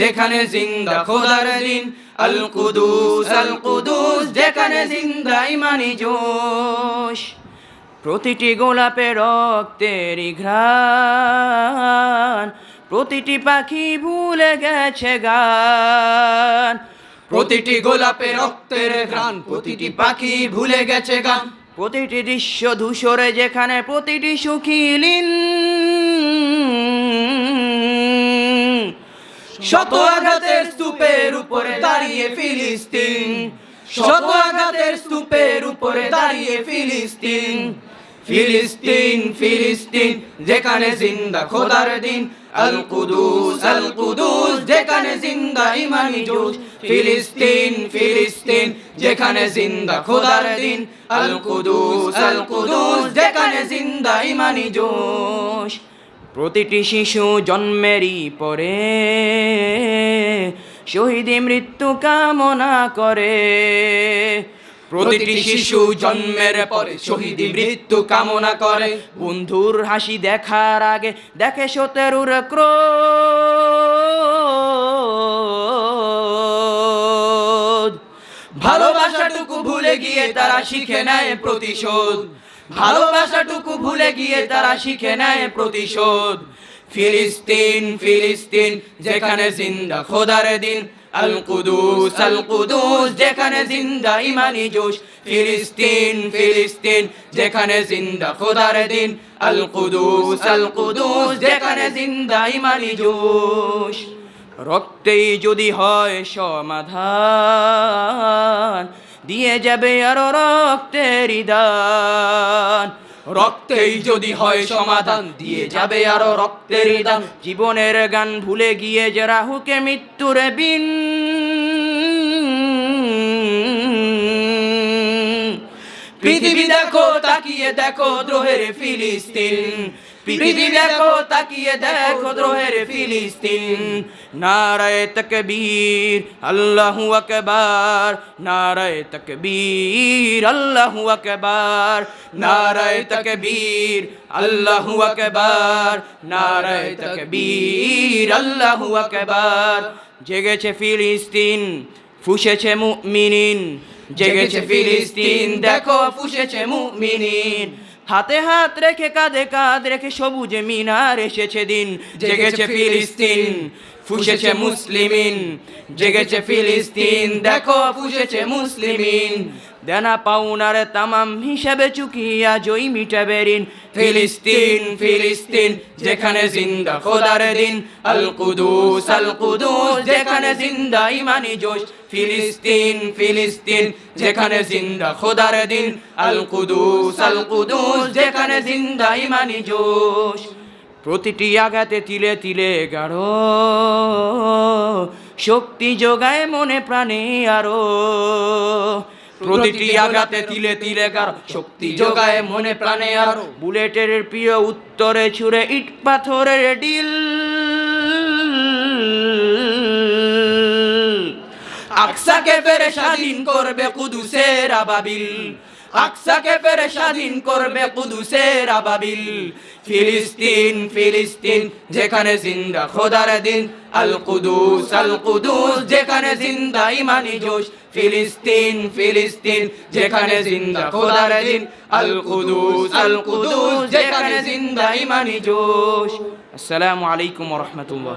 যেখানে জিন্দা খোদার দিন আল কুদুস আল কুদুস যেখানে জিন্দা ইমানি জোশ। প্রতিটি গোলাপে রক্তের ঘ্রাণ, প্রতিটি পাখি ভুলে গেছে গান। প্রতিটি গোলাপে রক্তের ঘ্রাণ, প্রতিটি পাখি ভুলে গেছে গান। প্রতিটি দৃশ্য ধূসরে যেখানে, প্রতিটি সুখিলিন শত আঘাতের স্তূপের উপরে দাঁড়িয়ে ফিলিস্তিন। শত আঘাতের স্তূপের উপরে দাঁড়িয়ে ফিলিস্তিন। ফিলিস্তিন ফিলিস্তিন, যেখানে জিন্দা খোদার দিন। আল কুদুস আল কুদুস, যেখানে জিন্দা ইমানি জোশ ফিলিস্তিন ফিলিস্তিন, যেখানে জিন্দা খোদার দিন। আল কুদুস আল কুদুস, যেখানে জিন্দা ইমানি জোশ প্রতিটি শিশু জন্মেরই পরে শহীদি মৃত্যু কামনা করে। প্রতিটি শিশু জন্মের পরে শহীদি মৃত্যু কামনা করে। বন্ধুর হাসি দেখার আগে দেখে সতেরুর ক্রোধ। ভালোবাসাটুকু ভুলে গিয়ে তারা শিখে নেয় প্রতিশোধ। ভালোবাসাটুকু ভুলে গিয়ে তারা শিখে নেয় প্রতিশোধ। ফিলিস্তিন ফিলিস্তিন, যেখানে জিন্দা খোদার দিন। আল কুদুস আল কুদুস যেখানে জিন্দা ইমানি জোশ। ফিলিস্তিন ফিলিস্তিন, যেখানে জিন্দা খোদার দিন। আল কুদুস আল কুদুস যেখানে জিন্দা ইমানি জোশ। রক্তেই যদি হয় সমাধান দিয়ে যাবে আরও রক্তের দান রক্তেই যদি হয় সমাধান, দিয়ে যাবে আরও রক্তের দান জীবনের গান ভুলে গিয়ে যে রাহুকে মৃত্যুর বিন। পৃথিবী দেখো, তাকিয়ে দেখো, দ্রোহের ফিলিস্তিন। পৃথিবী দেখো তাকিয়ে দেখো দ্রোহের ফিলিস্তিন। নারায় তকবীর আল্লাহু আকবার। নারায় তকবীর আল্লাহু আকবার। নারায় তকবীর আল্লাহু আকবার। নারায় তকবীর আল্লাহু আকবার। জেগেছে ফিলিস্তিন ফুসেছে মুমিনিন। জেগেছে ফিলিস্তিন দেখো ফুসেছে মুমিনিন। হাতে হাত রেখে কাঁধে কাঁধ রেখে সবুজে মিনার এসেছে দিন জেগেছে ফিলিস্তিন। ফুসেছে মুসলিমিন জেগেছে ফিলিস্তিন দেখো ফুসেছে মুসলিমিন দেনা পাউনার তামাম হিসেবে চুকিয়া জয় মিটাবে ঋণ ফিলিস্তিন ফিলিস্তিন যেখানে জিন্দা খোদার দিন আল কুদুস আল কুদুস যেখানে জিন্দা ইমানি জোশ ফিলিস্তিন ফিলিস্তিন যেখানে জিন্দা খোদার দিন আল কুদুস আল কুদুস যেখানে জিন্দা ইমানি জোশ প্রতিটি আঘাতে তিলে তিলে গাঢ় শক্তি যোগায় মনে প্রাণে আরও। প্রতিটি আঘাতে তিলে তিলে গাঢ় শক্তি যোগায় মনে প্রাণে আরও। বুলেটের প্রিয় উত্তরে ছুড়ে ইট পাথরের ডিল। আকসাকে ফেরে স্বাধীন করবে কুদুসের আবাবিল। আকসাকে ফেরে স্বাধীন করবে কুদুসের আবাবিল। ফিলিস্তিন ফিলিস্তিন, যেখানে জিন্দা খোদার দিন। আল কুদুস আল কুদুস, যেখানে জিন্দা ইমানি জোশ। ফিলিস্তিন ফিলিস্তিন, যেখানে জিন্দা খোদার দিন। আল কুদুস আল কুদুস, যেখানে জিন্দা ইমানি জোশ। আসসালামু আলাইকুম রাহমাতুল্লাহ।